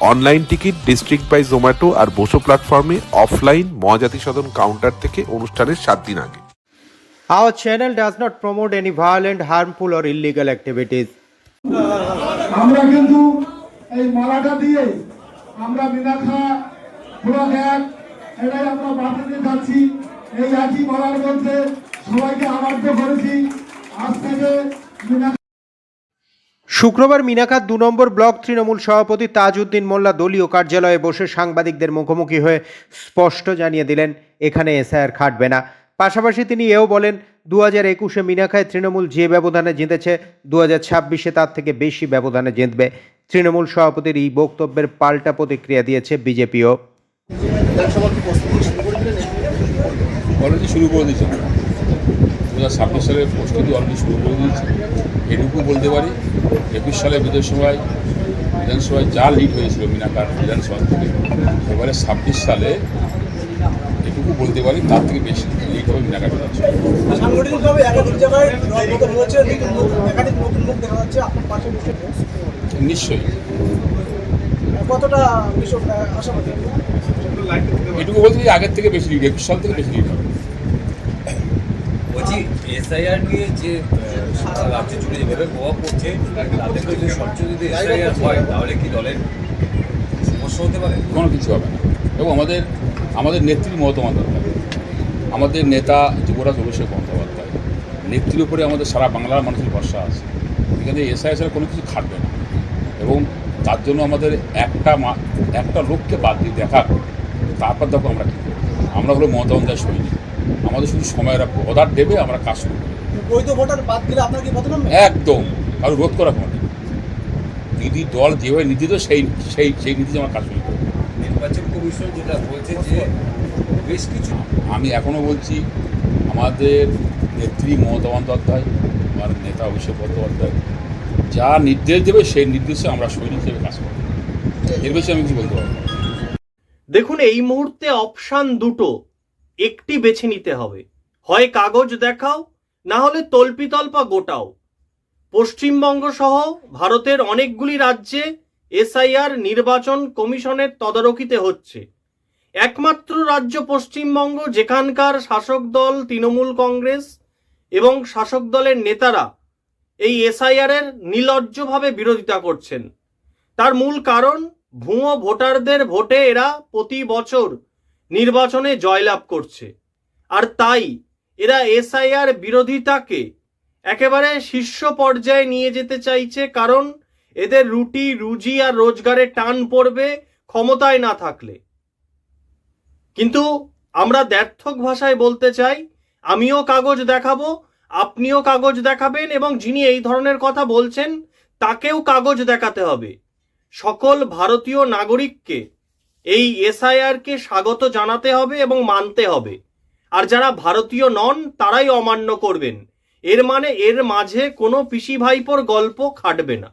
Online ticket District by Zomato আর বসো প্ল্যাটফর্মে offline Mahajati সদন counter থেকে অনুষ্ঠানের সাত দিন আগে। Our channel does not promote any violent, harmful, or illegal activities. আমরা কিন্তু এই মালাটা দিয়ে আমরা মিনাখা ব্লক এক এটাই আমরা বার্তা যাচ্ছি। এই একই মালার মধ্যে সবাইকে আবদ্ধ করেছি। আজ থেকে মিনাখা শুক্রবার মিনাখাত দু নম্বর ব্লক তৃণমূল সভাপতি তাজউদ্দিন মোল্লা দলীয় কার্যালয়ে বসে সাংবাদিকদের মুখোমুখি হয়ে স্পষ্ট জানিয়ে দিলেন, এখানে এসআইআর খাটবে না। পাশাপাশি তিনি এও বলেন দু হাজার একুশে মিনাখায় তৃণমূল যে ব্যবধানে জিতেছে দু হাজার ছাব্বিশে তার থেকে বেশি ব্যবধানে জিতবে। তৃণমূল সভাপতির এই বক্তব্যের পাল্টা প্রতিক্রিয়া দিয়েছে বিজেপিও। শুরু করে দু হাজার ছাব্বিশ সালের প্রস্তুতি অলরেডি শুরু করে দিয়েছে। এটুকু বলতে পারি একুশ সালে বিধানসভায় বিধানসভায় যা লিড হয়েছিল মিনাকার বিধানসভা থেকে এবারে ছাব্বিশ সালে এটুকু বলতে পারি তার থেকে বেশি লিড হবে মিনাকার বিধানসভা। নিশ্চয়ই। কতটা এটুকু বলতে পারি আগের থেকে বেশি লিড একুশ সাল থেকে বেশি লিড এসআইআর নিয়ে যে সারা রাজ্য জুড়ে যেভাবে প্রভাব পড়ছে তাতে করে যদি সবচেয়ে যদি এসআইআর হয়, তাহলে কি দলের সমস্যা হতে পারে? কোনো কিছু হবে না। এবং আমাদের আমাদের নেত্রীর মতামত দরকার আমাদের নেতা যুবরাজ অভিষেক বন্দ্যোপাধ্যায়, নেত্রীর উপরে আমাদের সারা বাংলার মানুষের ভরসা আছে। এখানে এসআইএসআর কোনো কিছু খাটবে না। এবং তার জন্য আমাদের একটা একটা লোককে বাদ দিয়ে দেখা, তারপর দেখো আমরা কী আমরা হলো মমতা বন্দ্যোপাধ্যায় সৈনিক। আমাদের শুধু সময়ের অর্ডার দেবে আমরা কাজ করব। বৈধ ভোটার বাদ দিলে আপনার কি বদনাম একদম। কারও রোধ করা কোনো। দিদি দল যেভাবে নীতি তো সেই সেই সেই নীতিতে আমরা কাজ শুরু করব। নির্বাচন কমিশন যেটা বলছে যে বেশ কিছু আমি এখনও বলছি আমাদের নেত্রী মমতা বন্দ্যোপাধ্যায় আমার নেতা অভিষেক বন্দ্যোপাধ্যায় যা নির্দেশ দেবে সেই নির্দেশে আমরা সৈনিক হিসেবে কাজ করব। এর বেশি আমি কিছু বলতে পারব দেখুন এই মুহূর্তে অপশান দুটো। একটি বেছে নিতে হবে। হয় কাগজ দেখাও, না হলে তল্পিতল্পা গোটাও। পশ্চিমবঙ্গ সহ ভারতের অনেকগুলি রাজ্যে এসআইআর নির্বাচন কমিশনের তদারকিতে হচ্ছে। একমাত্র রাজ্য পশ্চিমবঙ্গ যেখানকার শাসক দল তৃণমূল কংগ্রেস এবং শাসক দলের নেতারা এই এসআইআর এর নির্লজ্জভাবে বিরোধিতা করছেন। তার মূল কারণ, ভুয়ো ভোটারদের ভোটে এরা প্রতি বছর নির্বাচনে জয়লাভ করছে। আর তাই এরা এসআইআর বিরোধিতাকে একেবারে শীর্ষ পর্যায়ে নিয়ে যেতে চাইছে কারণ এদের রুটি, রুজি আর রোজগারে টান পড়বে ক্ষমতায় না থাকলে। কিন্তু আমরা দ্ব্যর্থক ভাষায় বলতে চাই, আমিও কাগজ দেখাবো, আপনিও কাগজ দেখাবেন এবং যিনি এই ধরনের কথা বলছেন, তাকেও কাগজ দেখাতে হবে। সকল ভারতীয় নাগরিককে এই এসআইআরকে স্বাগত জানাতে হবে এবং মানতে হবে। আর যারা ভারতীয় নন, তারাই অমান্য করবেন। এর মানে এর মাঝে কোনো পিসি ভাইপোর গল্প খাটবে না।